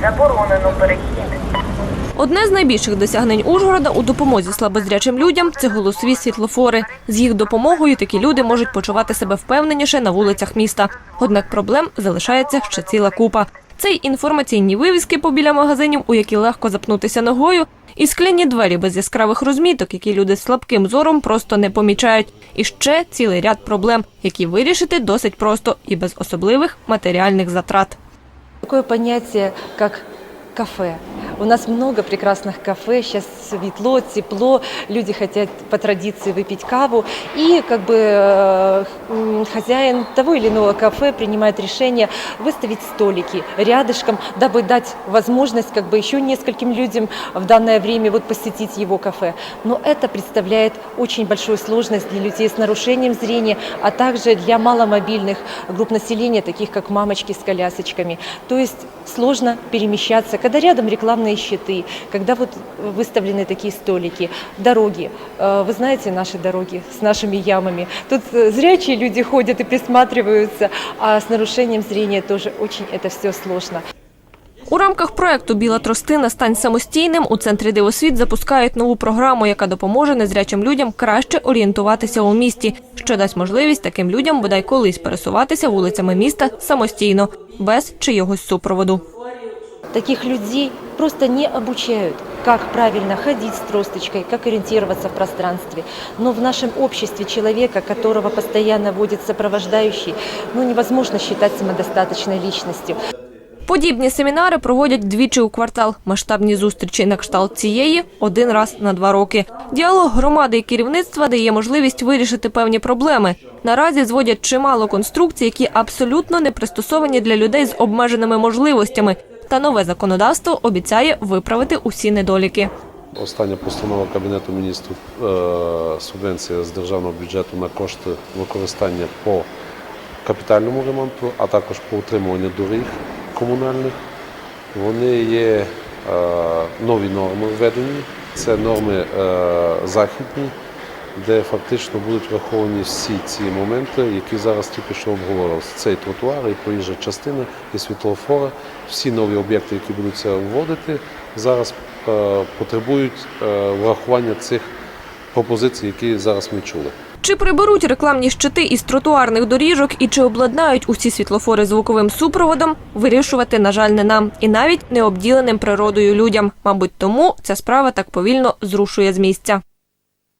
Заборонено перехід. Одне з найбільших досягнень Ужгорода у допомозі слабозрячим людям це голосові світлофори. З їх допомогою такі люди можуть почувати себе впевненіше на вулицях міста. Однак проблем залишається ще ціла купа. Це й інформаційні вивіски побіля магазинів, у які легко запнутися ногою, і скляні двері без яскравих розміток, які люди з слабким зором просто не помічають. І ще цілий ряд проблем, які вирішити досить просто і без особливих матеріальних затрат. Такое понятие, как кафе. У нас много прекрасных кафе, сейчас светло, тепло, люди хотят по традиции выпить каву, и как бы э, хозяин того или иного кафе принимает решение выставить столики рядышком, дабы дать возможность как бы еще нескольким людям в данное время вот посетить его кафе. Но это представляет очень большую сложность для людей с нарушением зрения, а также для маломобильных групп населения, таких как мамочки с колясочками. То есть сложно перемещаться, когда рядом рекламные щиты, когда вот выставлены такие столики, дороги. Э, Вы знаете наши дороги с нашими ямами. Тут э, зрячие люди ходят и присматриваются, а с нарушением зрения тоже очень это все сложно. У рамках проекту Біла тростина стань самостійним у центрі дивосвіт запускають нову програму, яка допоможе незрячим людям краще орієнтуватися у місті, що дасть можливість таким людям бодай колись пересуватися вулицями міста самостійно, без чийогось супроводу. Таких людей просто не обучают, как правильно ходить с тросточкой, как ориентироваться в пространстве. Но в нашем обществе человека, которого постоянно водит сопровождающий, ну невозможно считать самодостаточной личностью. Подібні семінари проводять двічі у квартал. Масштабні зустрічі на кшталт цієї один раз на два роки. Діалог громади і керівництва дає можливість вирішити певні проблеми. Наразі зводять чимало конструкцій, які абсолютно не пристосовані для людей з обмеженими можливостями. Та нове законодавство обіцяє виправити усі недоліки. Остання постанова Кабінету міністрів е, субвенція з державного бюджету на кошти використання по капітальному ремонту, а також по утримуванню доріг комунальних. Вони є е, нові норми введені. Це норми е, західні, де фактично будуть враховані всі ці моменти, які зараз тільки що обговорювалися. Це і тротуари, і проїжджа частина, і світлофори. Всі нові об'єкти, які будуться вводити, зараз е, потребують е, врахування цих пропозицій, які зараз ми чули. Чи приберуть рекламні щити із тротуарних доріжок і чи обладнають усі світлофори звуковим супроводом, вирішувати, на жаль, не нам і навіть не обділеним природою людям. Мабуть, тому ця справа так повільно зрушує з місця.